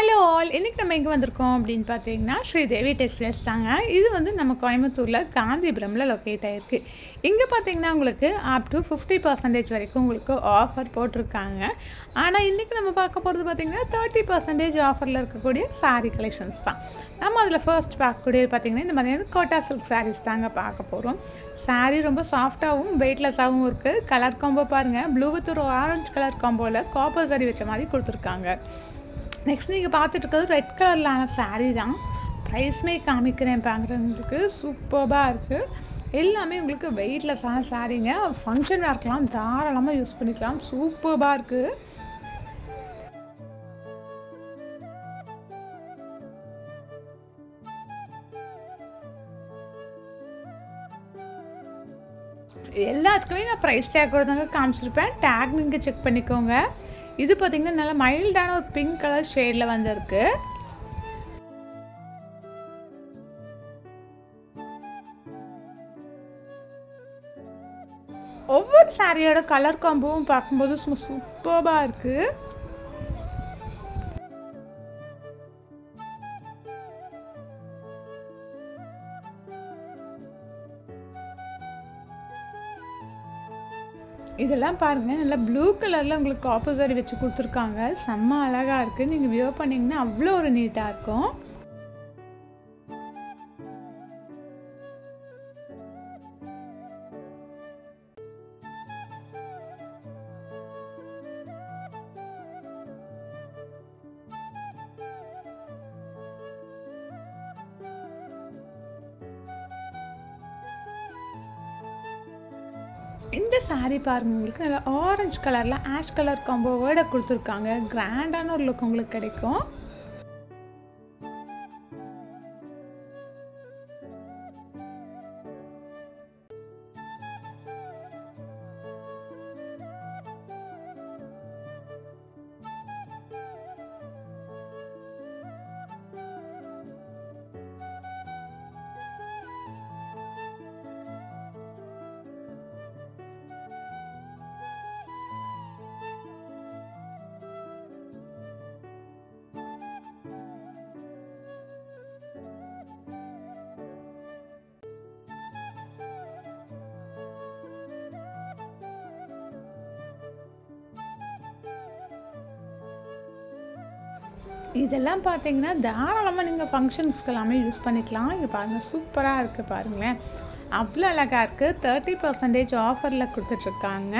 Hello all இன்றைக்கி நம்ம எங்கே வந்திருக்கோம் அப்படின்னு பார்த்தீங்கன்னா ஸ்ரீதேவி டெக்ஸ்டைல்ஸ் தாங்க. இது வந்து நம்ம கோயம்புத்தூரில் காந்திபுரமில் லொக்கேட் ஆகிருக்கு இங்கே பார்த்தீங்கன்னா உங்களுக்கு அப் டு ஃபிஃப்டி பர்சன்டேஜ் வரைக்கும் உங்களுக்கு ஆஃபர் போட்டிருக்காங்க. ஆனால் இன்றைக்கி நம்ம பார்க்க போகிறது பார்த்தீங்கன்னா தேர்ட்டி பர்சன்டேஜ் ஆஃபரில் இருக்கக்கூடிய சாரீ கலெக்ஷன்ஸ் தான். நம்ம அதில் ஃபர்ஸ்ட் பார்க்கக்கூடியது பார்த்திங்கன்னா இந்த மாதிரியான கோட்டா சில்க் சாரீஸ் தாங்க பார்க்க போகிறோம் saree ரொம்ப சாஃப்டாகவும் வெயிட்லெஸ்ஸாகவும் இருக்குது கலர் காம்போ பாருங்கள் ப்ளூ வித் ஒரு ஆரஞ்சு கலர் காம்போவில் காப்பர் சாரி வச்ச மாதிரி கொடுத்துருக்காங்க. நெக்ஸ்ட் நீங்கள் பார்த்துட்டு இருக்கிறது ரெட் கலர்லான சாரீ தான் ப்ரைஸ்மே காமிக்கிறேன் பார்க்குறவங்களுக்கு சூப்பராக இருக்குது எல்லாமே உங்களுக்கு வெயிட்லெஸ்ஸான சாரீங்க ஃபங்க்ஷன் வேர்க்கெலாம் தாராளமாக யூஸ் பண்ணிக்கலாம். சூப்பராக இருக்குது எல்லாத்துக்குமே நான் ப்ரைஸ் டேக் தாங்க காமிச்சிருப்பேன். டேக் நீங்கள் செக் பண்ணிக்கோங்க. இது பார்த்தீங்கன்னா நல்லா மைல்டான ஒரு பிங்க் கலர் ஷேடில் வந்திருக்கு. ஒவ்வொரு சாரியோட கலர் காம்போவும் பார்க்கும்போது சும்மா சூப்பராக இருக்குது இதெல்லாம் பாருங்கள் நல்லா ப்ளூ கலரில் உங்களுக்கு ஆப்போசரி வச்சு கொடுத்துருக்காங்க. செம்ம அழகாக இருக்குது நீங்கள் வியோ பண்ணிங்கன்னா அவ்வளோ ஒரு நீட்டாக இருக்கும். இந்த சாரீ பாருங்க உங்களுக்கு நல்லா ஆரஞ்சு கலரில் ஆஷ் கலர் காம்போவோட கொடுத்துருக்காங்க. கிராண்டான ஒரு லுக் உங்களுக்கு கிடைக்கும். இதெல்லாம் பார்த்தீங்கன்னா தாராளமாக நீங்கள் ஃபங்க்ஷன்ஸ்க்கு எல்லாமே யூஸ் பண்ணிக்கலாம். இங்கே பாருங்கள் சூப்பராக இருக்குது பாருங்களேன். அவ்வளோ அழகாக இருக்குது தேர்ட்டி பர்சன்டேஜ் ஆஃபரில் கொடுத்துட்ருக்காங்க.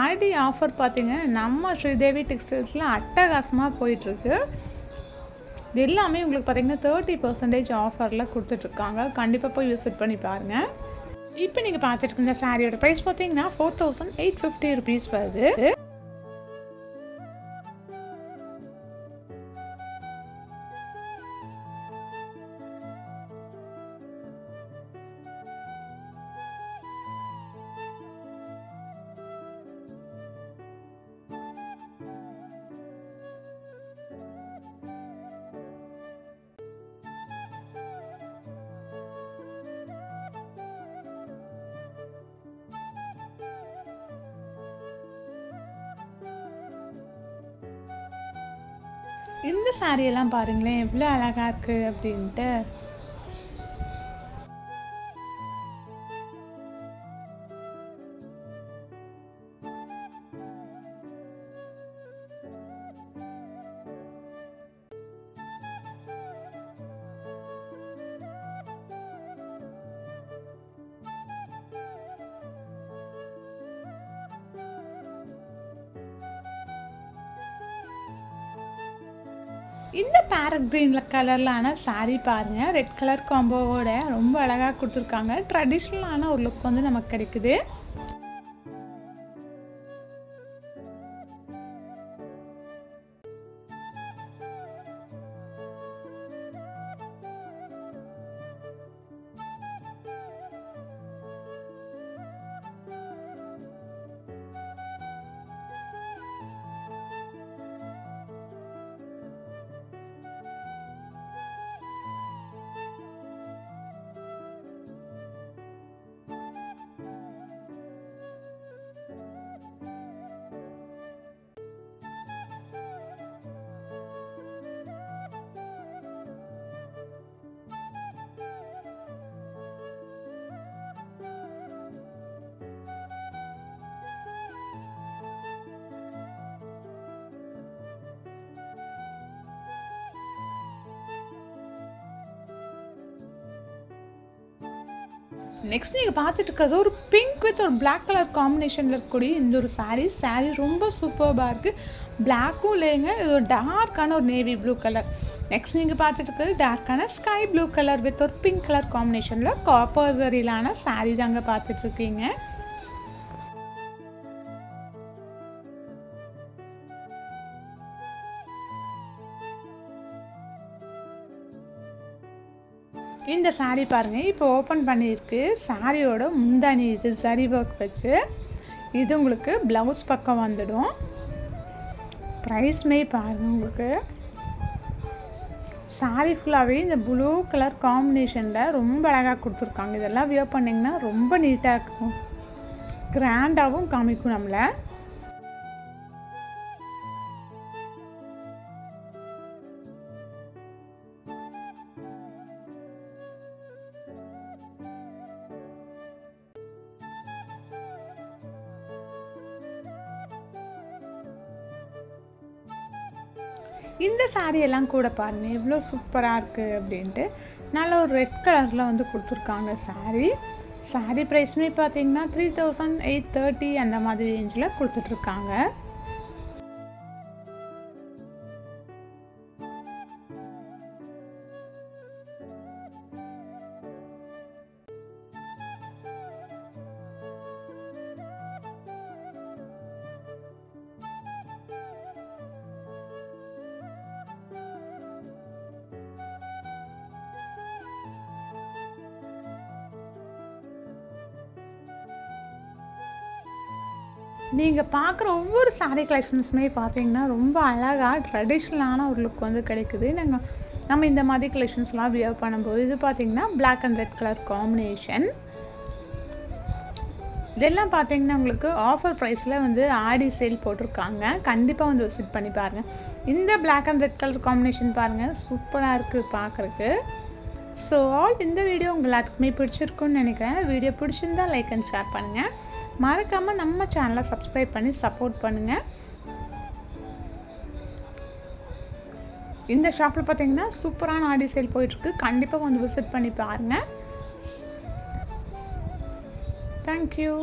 ஆடி ஆஃபர் பார்த்தீங்கன்னா நம்ம ஸ்ரீதேவி டெக்ஸ்டைல்ஸில் அட்டகாசமாக போயிட்டுருக்கு இது எல்லாமே உங்களுக்கு பார்த்தீங்கன்னா தேர்ட்டி பர்சன்டேஜ் ஆஃபரில் கொடுத்துட்ருக்காங்க. கண்டிப்பாக போய் விசிட் பண்ணி பாருங்கள் இப்போ நீங்கள் பார்த்துட்டு இருக்க இந்த சாரியோட ப்ரைஸ் பார்த்தீங்கன்னா four thousand eight fifty rupees வருது. இந்த சாரியெல்லாம் பாருங்களேன் எவ்வளோ அழகாக இருக்குது அப்படின்ட்டு. இந்த பேரட் க்ரீனில் கலர்லான சாரி பாருங்க. ரெட் கலர் காம்போவோட ரொம்ப அழகாக கொடுத்துருக்காங்க. ட்ரெடிஷ்னலான ஒரு லுக் வந்து நமக்கு கிடைக்குது. நெக்ஸ்ட் நீங்கள் பார்த்துட்டு இருக்கிறது ஒரு பிங்க் வித் ஒரு பிளாக் கலர் காம்பினேஷனில் இருக்கக்கூடிய இந்த ஒரு சாரீ சாரீ ரொம்ப சூப்பர்பாக இருக்குது பிளாக்கும் இல்லைங்க இது ஒரு டார்க்கான ஒரு நேவி ப்ளூ கலர் நெக்ஸ்ட் நீங்கள் பார்த்துட்டு இருக்கிறது டார்க்கான ஸ்கை ப்ளூ கலர் வித் ஒரு பிங்க் கலர் காம்பினேஷனில் காப்பர் சரியிலான சாரீ தாங்க பார்த்துட்ருக்கீங்க இந்த சாரீ பாருங்கள் இப்போ ஓப்பன் பண்ணியிருக்கு. சாரியோட முந்தானி இது சரி ஒர்க் வச்சு. இது உங்களுக்கு ப்ளவுஸ் பக்கம் வந்துடும். ப்ரைஸ்மே பாருங்கள் உங்களுக்கு. சாரி ஃபுல்லாகவே இந்த ப்ளூ கலர் காம்பினேஷனில் ரொம்ப அழகாக கொடுத்துருக்காங்க. இதெல்லாம் வியர் பண்ணிங்கன்னா ரொம்ப நீட்டாக இருக்கும். கிராண்டாகவும் காமிக்கும் நம்மளை. இந்த சாரியெல்லாம் எல்லாம் கூட பாருங்கள் எவ்வளோ சூப்பராக இருக்குது அப்படின்ட்டு. நல்ல ஒரு ரெட் கலரில் வந்து கொடுத்துருக்காங்க சாரீ சாரீ ப்ரைஸ்மே பார்த்தீங்கன்னா த்ரீ தௌசண்ட் எயிட் தேர்ட்டி அந்த மாதிரி ரேஞ்சில் கொடுத்துட்ருக்காங்க நீங்கள் பார்க்குற ஒவ்வொரு saree கலெக்ஷன்ஸுமே பார்த்தீங்கன்னா ரொம்ப அழகாக ட்ரெடிஷ்னலான ஒரு லுக் வந்து கிடைக்குது. நாங்கள் நம்ம இந்த மாதிரி கலெக்ஷன்ஸ்லாம் வியர் பண்ணும்போது இது பார்த்தீங்கன்னா black and red colour combination இதெல்லாம் பார்த்தீங்கன்னா உங்களுக்கு ஆஃபர் ப்ரைஸில் வந்து ஆடி சேல் போட்டிருக்காங்க. கண்டிப்பாக வந்து விசிட் பண்ணி பாருங்கள் இந்த black and red colour combination பாருங்கள் சூப்பராக இருக்குது பார்க்குறக்கு ஸோ ஆல் இந்த வீடியோ உங்கள் எல்லாத்துக்குமே பிடிச்சிருக்குன்னு நினைக்கிறேன். வீடியோ பிடிச்சிருந்தா லைக் அண்ட் ஷேர் பண்ணுங்கள் மறக்காமல் நம்ம சேனலை சப்ஸ்கிரைப் பண்ணி சப்போர்ட் பண்ணுங்கள் இந்த ஷாப்பில் பார்த்தீங்கன்னா சூப்பரான ஆடி சேல் போயிட்டுருக்கு. கண்டிப்பாக வந்து விசிட் பண்ணி பாருங்கள் தேங்க்யூ